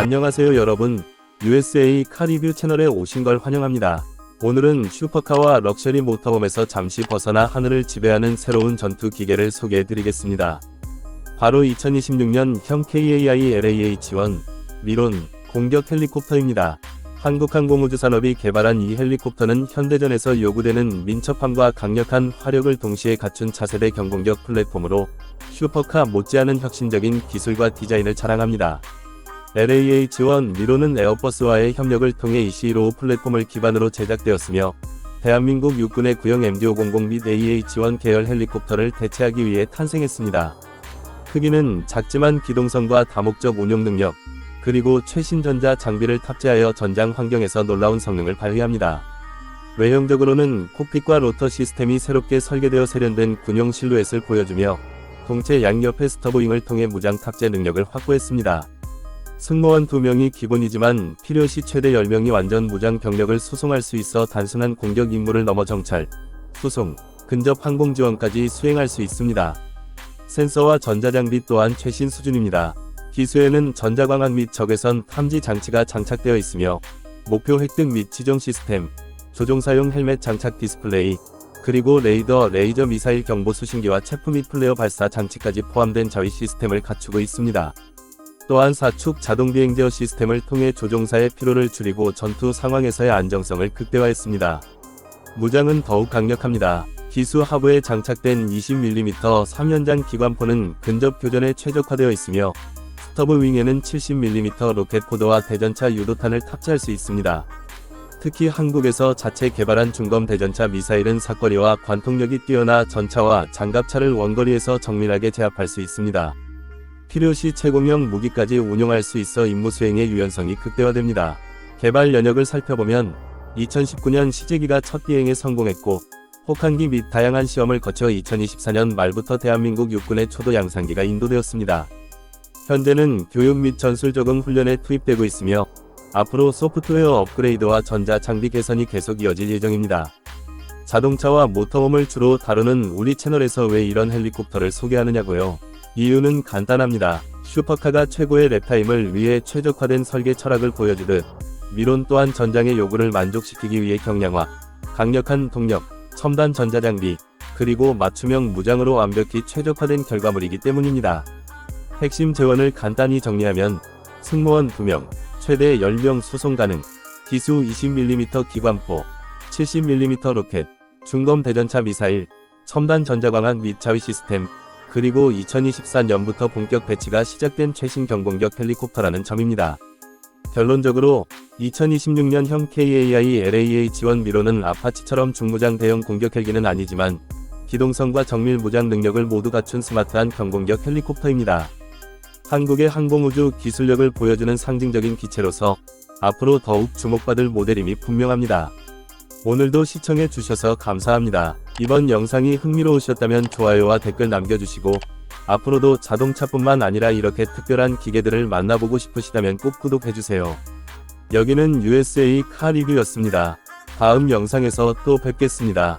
안녕하세요 여러분. USA 카리뷰 채널에 오신 걸 환영합니다. 오늘은 슈퍼카와 럭셔리 모터홈에서 잠시 벗어나 하늘을 지배하는 새로운 전투 기계를 소개해 드리겠습니다. 바로 2026년 형 KAI LAH-1 미론 공격 헬리콥터입니다. 한국항공우주 산업이 개발한 이 헬리콥터는 현대전에서 요구되는 민첩함과 강력한 화력을 동시에 갖춘 차세대 경공격 플랫폼으로 슈퍼카 못지않은 혁신적인 기술과 디자인을 자랑합니다. LAH-1 미로는 에어버스와의 협력을 통해 EC-15 플랫폼을 기반으로 제작되었으며 대한민국 육군의 구형 MD-500 및 AH-1 계열 헬리콥터를 대체하기 위해 탄생했습니다. 크기는 작지만 기동성과 다목적 운용 능력, 그리고 최신 전자 장비를 탑재하여 전장 환경에서 놀라운 성능을 발휘합니다. 외형적으로는 콕핏과 로터 시스템이 새롭게 설계되어 세련된 군용 실루엣을 보여주며 동체 양옆의 스터보잉을 통해 무장 탑재 능력을 확보했습니다. 승무원 2명이 기본이지만 필요시 최대 10명이 완전 무장 병력을 수송할 수 있어 단순한 공격 임무를 넘어 정찰, 수송, 근접 항공 지원까지 수행할 수 있습니다. 센서와 전자장비 또한 최신 수준입니다. 기수에는 전자광학 및 적외선 탐지 장치가 장착되어 있으며 목표 획득 및 지정 시스템, 조종사용 헬멧 장착 디스플레이, 그리고 레이더, 레이저 미사일 경보 수신기와 체프 및 플레어 발사 장치까지 포함된 자위 시스템을 갖추고 있습니다. 또한 사축 자동 비행 제어 시스템을 통해 조종사의 피로를 줄이고 전투 상황에서의 안정성을 극대화했습니다. 무장은 더욱 강력합니다. 기수 하부에 장착된 20mm 3연장 기관포는 근접 교전에 최적화되어 있으며 스터브 윙에는 70mm 로켓 포드와 대전차 유도탄을 탑재할 수 있습니다. 특히 한국에서 자체 개발한 중검 대전차 미사일은 사거리와 관통력이 뛰어나 전차와 장갑차를 원거리에서 정밀하게 제압할 수 있습니다. 필요시 최고명 무기까지 운용할 수 있어 임무 수행의 유연성이 극대화됩니다. 개발 연역을 살펴보면 2019년 시제기가 첫 비행에 성공했고 혹한기 및 다양한 시험을 거쳐 2024년 말부터 대한민국 육군의 초도 양산기가 인도되었습니다. 현재는 교육 및 전술 적응 훈련에 투입되고 있으며 앞으로 소프트웨어 업그레이드와 전자 장비 개선이 계속 이어질 예정입니다. 자동차와 모터홈을 주로 다루는 우리 채널에서 왜 이런 헬리콥터를 소개하느냐고요. 이유는 간단합니다. 슈퍼카가 최고의 랩타임을 위해 최적화된 설계 철학을 보여주듯 미론 또한 전장의 요구를 만족시키기 위해 경량화, 강력한 동력, 첨단 전자장비, 그리고 맞춤형 무장으로 완벽히 최적화된 결과물이기 때문입니다. 핵심 재원을 간단히 정리하면 승무원 2명, 최대 10명 수송 가능, 기수 20mm 기관포, 70mm 로켓, 중검 대전차 미사일, 첨단 전자광학 및 자위 시스템, 그리고 2024년부터 본격 배치가 시작된 최신 경공격 헬리콥터라는 점입니다. 결론적으로 2026년형 KAI LAH-1 미로는 아파치처럼 중무장 대형 공격 헬기는 아니지만 기동성과 정밀 무장 능력을 모두 갖춘 스마트한 경공격 헬리콥터입니다. 한국의 항공우주 기술력을 보여주는 상징적인 기체로서 앞으로 더욱 주목받을 모델임이 분명합니다. 오늘도 시청해 주셔서 감사합니다. 이번 영상이 흥미로우셨다면 좋아요와 댓글 남겨주시고 앞으로도 자동차뿐만 아니라 이렇게 특별한 기계들을 만나보고 싶으시다면 꼭 구독해주세요. 여기는 USA 카 리뷰였습니다. 다음 영상에서 또 뵙겠습니다.